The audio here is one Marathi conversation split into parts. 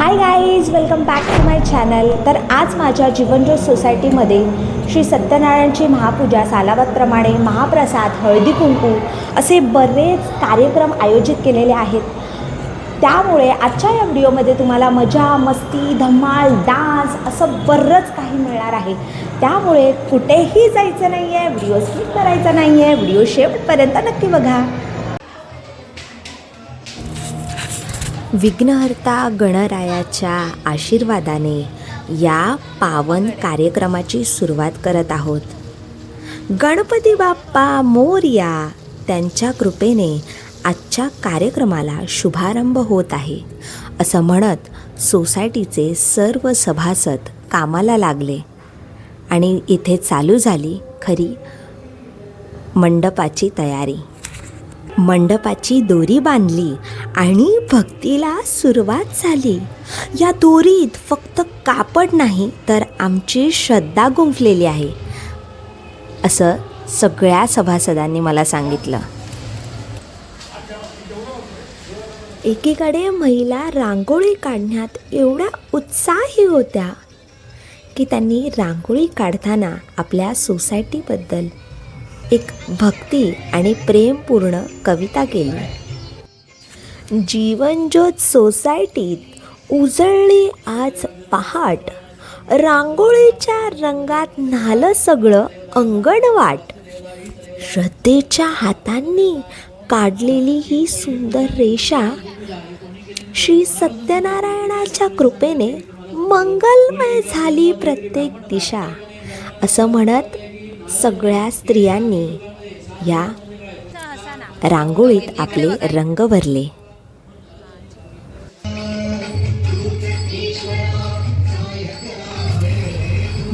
Hi guys welcome back to my channel तर आज माझ्या जीवनज्योत सोसायटीमध्ये श्री सत्यनारायणची महापूजा सालावतप्रमाणे महाप्रसाद हळदी कुंकू असे बरेच कार्यक्रम आयोजित केलेले आहेत. त्यामुळे आजच्या या व्हिडिओमध्ये तुम्हाला मजा मस्ती धमाल डान्स असं बरंच काही मिळणार आहे. त्यामुळे कुठेही जायचं नाही आहे व्हिडिओ स्किप करायचा नाही आहे व्हिडिओ शेवटपर्यंत नक्की बघा. विघ्नहर्ता गणरायाच्या आशीर्वादाने या पावन कार्यक्रमाची सुरुवात करत आहोत. गणपती बाप्पा मोरया त्यांच्या कृपेने आजच्या कार्यक्रमाला शुभारंभ होत आहे असं म्हणत सोसायटीचे सर्व सभासद कामाला लागले आणि इथे चालू झाली खरी मंडपाची तयारी. मंडपाची दोरी बांधली आणि भक्तीला सुरुवात झाली. या दोरीत फक्त कापड नाही तर आमची श्रद्धा गुंफलेली आहे असं सगळ्या सभासदांनी मला सांगितलं. एकीकडे महिला रांगोळी काढण्यात एवढ्या उत्साही होत्या की त्यांनी रांगोळी काढताना आपल्या सोसायटीबद्दल एक भक्ती आणि प्रेमपूर्ण कविता केली. जीवनज्योत सोसायटीत उजळली आज पहाट. रांगोळीच्या रंगात न्हालं सगळं अंगणवाट. श्रद्धेच्या हातांनी काढलेली ही सुंदर रेषा श्री सत्यनारायणाच्या कृपेने मंगलमय झाली प्रत्येक दिशा. असं म्हणत सगळ्या स्त्रियांनी या रांगोळीत आपले रंग भरले.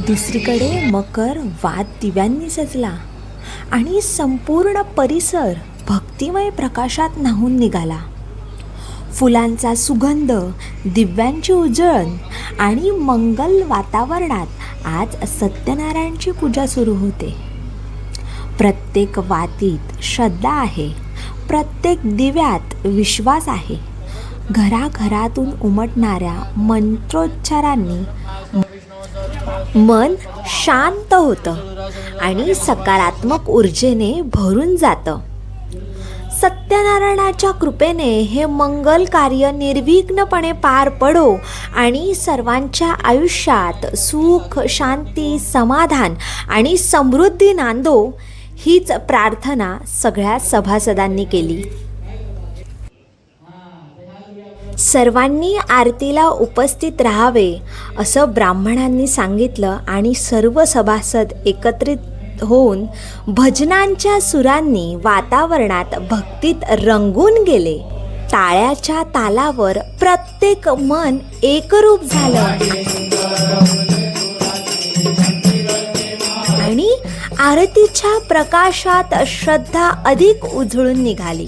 दुसरीकडे मकर वाद दिव्यांनी सजला आणि संपूर्ण परिसर भक्तिमय प्रकाशात न्हावून निघाला. फुलांचा सुगंध दिव्यांची उजळण आणि मंगल वातावरणात आज सत्यनारायणची पूजा सुरू होते. प्रत्येक वातीत श्रद्धा आहे. प्रत्येक दिव्यात विश्वास आहे. घराघरातून उमटणाऱ्या मंत्रोच्चारांनी मन शांत होतं आणि सकारात्मक ऊर्जेने भरून जातं. सत्यनारायणाच्या कृपेने हे मंगल कार्य निर्विघ्नपणे पार पडो आणि सर्वांच्या आयुष्यात सुख शांती समाधान आणि समृद्धी नांदो हीच प्रार्थना सगळ्या सभासदांनी केली. सर्वांनी आरतीला उपस्थित राहावे असं ब्राह्मणांनी सांगितलं आणि सर्व सभासद एकत्रित होऊन भजनांच्या सुरांनी वातावरणात भक्तीत रंगून गेले. टाळ्याच्या तालावर प्रत्येक मन एकरूप झालं. आणि आरतीच्या प्रकाशात श्रद्धा अधिक उजळून निघाली.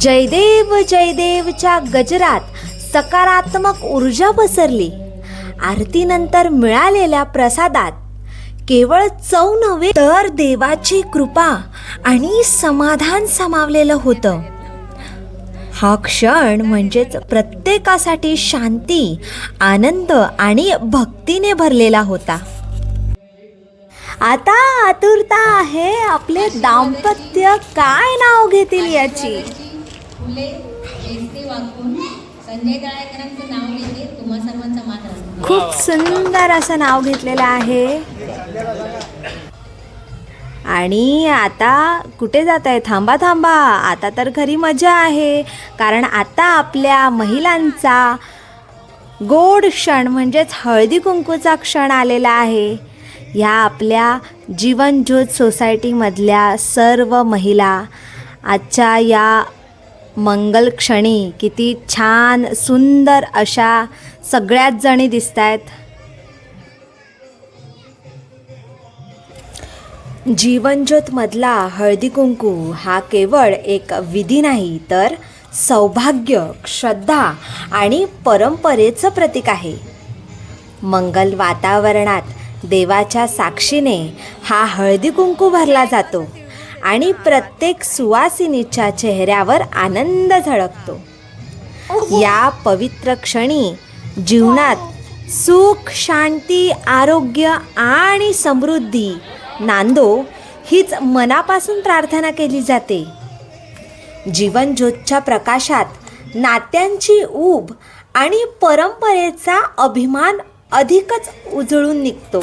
जयदेव जयदेवच्या गजरात सकारात्मक ऊर्जा पसरली. आरतीनंतर मिळालेल्या प्रसादात केवळ चव नव्हे तर देवाची कृपा आणि समाधान समावलेलं होतं. हा क्षण म्हणजेच प्रत्येकासाठी शांती आनंद आणि भक्तीने भरलेला होता. आता आतुरता आहे आपले दाम्पत्य काय नाव घेतील याची? खूप सुंदर असं नाव घेतलेलं आहे. आणि आता कुठे जात आहे थांबा थांबा. आता तर खरी मजा आहे. कारण आता आपल्या महिलांचा गोड क्षण म्हणजेच हळदी कुंकूचा क्षण आलेला आहे. ह्या आपल्या जीवनज्योत सोसायटीमधल्या सर्व महिला आजच्या या मंगल क्षणी किती छान सुंदर अशा सगळ्याच जणी दिसत आहेत जीवनज्योतमधला हळदी कुंकू हा केवळ एक विधी नाही तर सौभाग्य श्रद्धा आणि परंपरेचं प्रतीक आहे. मंगल वातावरणात देवाच्या साक्षीने हा हळदी कुंकू भरला जातो आणि प्रत्येक सुवासिनीच्या चेहऱ्यावर आनंद झळकतो. या पवित्र क्षणी जीवनात सुख शांती आरोग्य आणि समृद्धी नांदो हीच मनापासून प्रार्थना केली जाते. जीवनज्योतच्या प्रकाशात नात्यांची ऊब आणि परंपरेचा अभिमान अधिकच उजळून निघतो.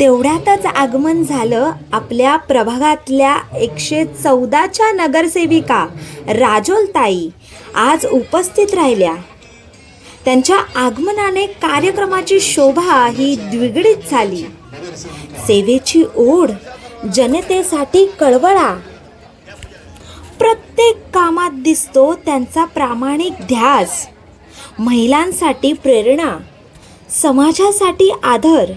तेवढ्यातच आगमन झालं आपल्या प्रभागातल्या एकशे चौदाच्या नगरसेविका राजोलताई आज उपस्थित राहिल्या. त्यांच्या आगमनाने कार्यक्रमाची शोभा ही द्विगुणित झाली. सेवेची ओढ जनतेसाठी कळवळा. प्रत्येक कामात दिसतो त्यांचा प्रामाणिक ध्यास. महिलांसाठी प्रेरणा समाजासाठी आदर.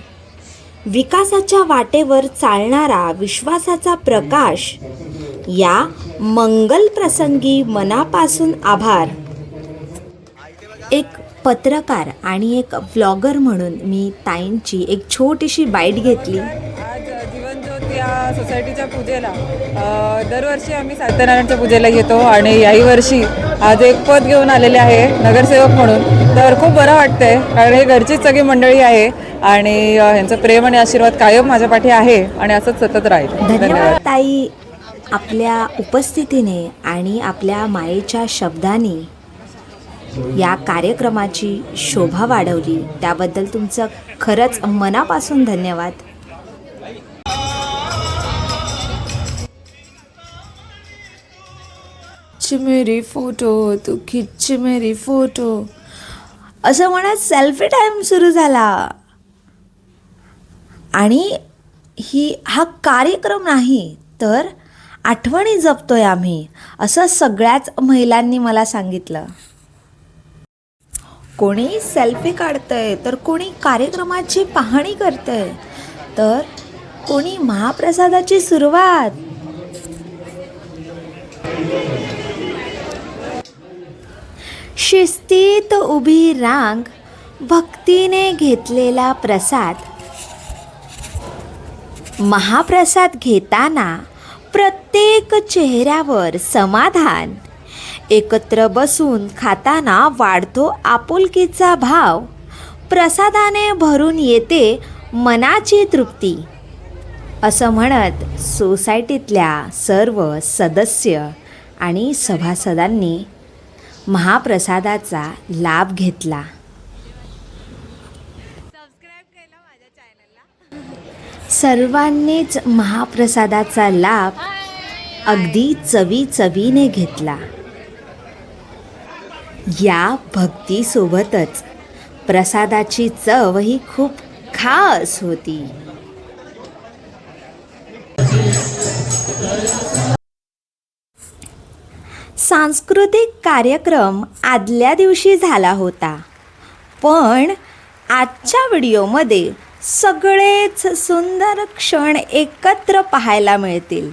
विकासाच्या वाटेवर चालणारा विश्वासाचा प्रकाश या मंगल प्रसंगी मनापासून आभार. एक पत्रकार आणि एक ब्लॉगर म्हणून मी ताईंची एक छोटीशी बाईट घेतली. या सोसायटीच्या पूजेला दरवर्षी आम्ही सत्यनारायणच्या पूजेला येतो आणि याही वर्षी आज एक पद घेऊन आलेले आहे नगरसेवक म्हणून. तर खूप बरं वाटतंय कारण हे घरचीच सगळी मंडळी आहे आणि अ, ह्यांचं प्रेम आणि आशीर्वाद कायम माझ्या पाठी आहे आणि असंच सतत राहील. धन्यवाद. ताई आपल्या उपस्थितीने आणि आपल्या मायेच्या शब्दाने या कार्यक्रमाची शोभा वाढवली. त्याबद्दल तुमचं खरंच मनापासून धन्यवाद. मेरी फोटो तू खिच मेरी फोटो. असं म्हणत सेल्फी टाईम सुरू झाला. आणि ही हा कार्यक्रम नाही तर आठवणी जपतोय आम्ही असं सगळ्याच महिलांनी मला सांगितलं. कोणी सेल्फी काढतंय तर कोणी कार्यक्रमाची पाहणी करतंय तर कोणी महाप्रसादाची सुरुवात. शिस्तीत उभी रांग भक्तीने घेतलेला प्रसाद. महाप्रसाद घेताना प्रत्येक चेहऱ्यावर समाधान. एकत्र बसून खाताना वाढतो आपुलकीचा भाव. प्रसादाने भरून येते मनाची तृप्ती. असं म्हणत सोसायटीतल्या सर्व सदस्य आणि सभासदांनी महाप्रसादाचा लाभ घेतला. सर्वांनीच महाप्रसादाचा लाभ अगदी चवी चवीने घेतला. या भक्तीसोबतच. प्रसादाची चव ही खूप खास होती. सांस्कृतिक कार्यक्रम आदल्या दिवशी झाला होता. पण आजच्या व्हिडिओमध्ये सगळेच सुंदर क्षण एकत्र पाहायला मिळतील.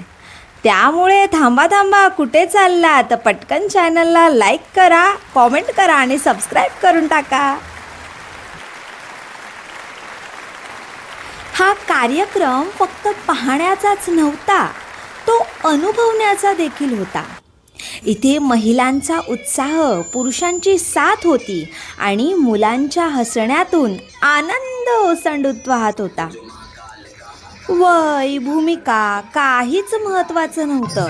त्यामुळे थांबा थांबा कुठे चालला तर पटकन चॅनलला लाईक करा कॉमेंट करा आणि सबस्क्राईब करून टाका. हा कार्यक्रम फक्त पाहण्याचाच नव्हता तो अनुभवण्याचा देखील होता. इथे महिलांचा उत्साह पुरुषांची साथ होती आणि मुलांच्या हसण्यातून आनंद ओसंडूत वाहत होता. वय भूमिका काहीच महत्त्वाचं नव्हतं.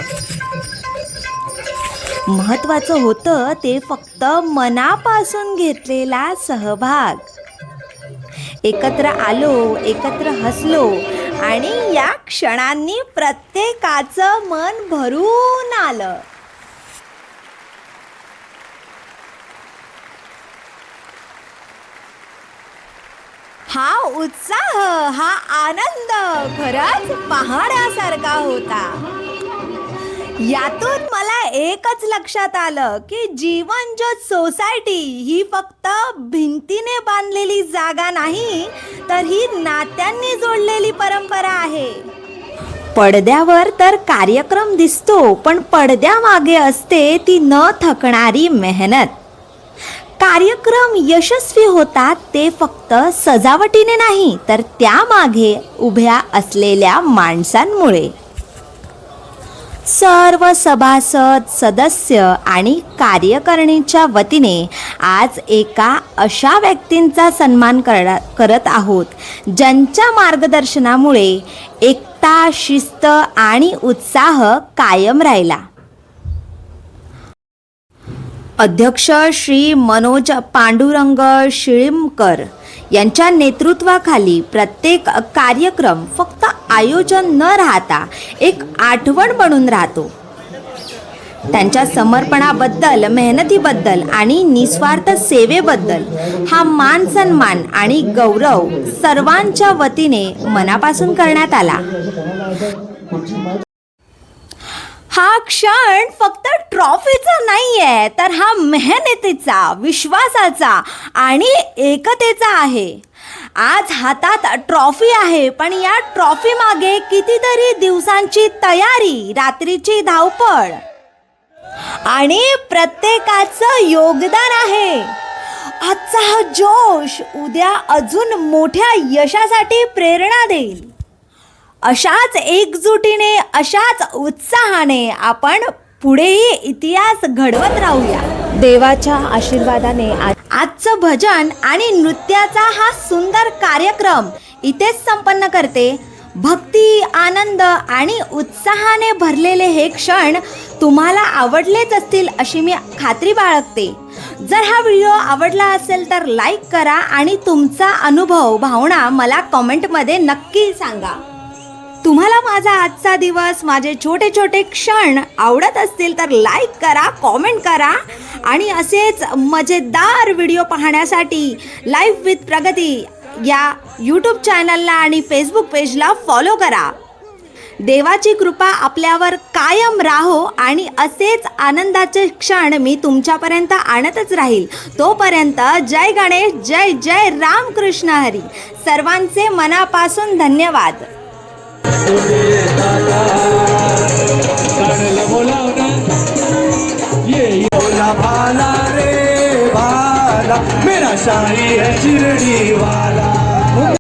महत्त्वाचं होतं ते फक्त मनापासून घेतलेला सहभाग. एकत्र आलो एकत्र हसलो आणि या क्षणांनी प्रत्येकाचं मन भरून आलं. हा उत्साह हा आनंद खरंच पाहण्यासारखा होता. यातून मला एकच लक्षात आलं की जीवन ज्योत सोसायटी ही फक्त भिंतीने बांधलेली जागा नाही तर ही नात्यांनी जोडलेली परंपरा आहे. पडद्यावर तर कार्यक्रम दिसतो पण पडद्यामागे असते ती न थकणारी मेहनत. कार्यक्रम यशस्वी होतात ते फक्त सजावटीने नाही तर त्यामागे उभ्या असलेल्या माणसांमुळे. सर्व सभासद सदस्य आणि कार्यकारिणीच्या वतीने आज एका अशा व्यक्तींचा सन्मान कर करत आहोत ज्यांच्या मार्गदर्शनामुळे एकता शिस्त आणि उत्साह कायम राहिला. अध्यक्ष श्री मनोज पांडुरंग शिळीमकर यांच्या नेतृत्वाखाली प्रत्येक कार्यक्रम फक्त आयोजन न राहता एक आठवण बनून राहतो. त्यांच्या समर्पणाबद्दल मेहनतीबद्दल आणि निस्वार्थ सेवेबद्दल हा मान सन्मान आणि गौरव सर्वांच्या वतीने मनापासून करण्यात आला. हा क्षण फक्त ट्रॉफीचा नाही आहे तर हा मेहनतीचा विश्वासाचा आणि एकतेचा आहे. आज हातात ट्रॉफी आहे पण या ट्रॉफी मागे कितीतरी दिवसांची तयारी रात्रीची धावपळ. आणि प्रत्येकाचं योगदान आहे. आजचा हा जोश उद्या अजून मोठ्या यशासाठी प्रेरणा देईल. अशाच एकजुटीने अशाच उत्साहाने आपण पुढेही इतिहास घडवत राहूया. देवाच्या आशीर्वादाने आजचं भजन आणि नृत्याचा हा सुंदर कार्यक्रम इथेच संपन्न करते. भक्ती आनंद आणि उत्साहाने भरलेले हे क्षण तुम्हाला आवडलेच असतील अशी मी खात्री बाळगते. जर हा व्हिडिओ आवडला असेल तर लाईक करा आणि तुमचा अनुभव भावना मला कमेंटमध्ये नक्की सांगा. तुम्हाला माझा आजचा दिवस माझे छोटे छोटे क्षण आवडत असतील तर लाईक करा कॉमेंट करा आणि असेच मजेदार व्हिडिओ पाहण्यासाठी लाईव्ह विथ प्रगती या यूट्यूब चॅनलला आणि फेसबुक पेजला फॉलो करा. देवाची कृपा आपल्यावर कायम राहो आणि असेच आनंदाचे क्षण मी तुमच्यापर्यंत आणतच राहील. तोपर्यंत जय गणेश जय जय रामकृष्ण हरी. सर्वांचे मनापासून धन्यवाद. भाला रे भाला मेरा शाही है चिरड़ी वाला।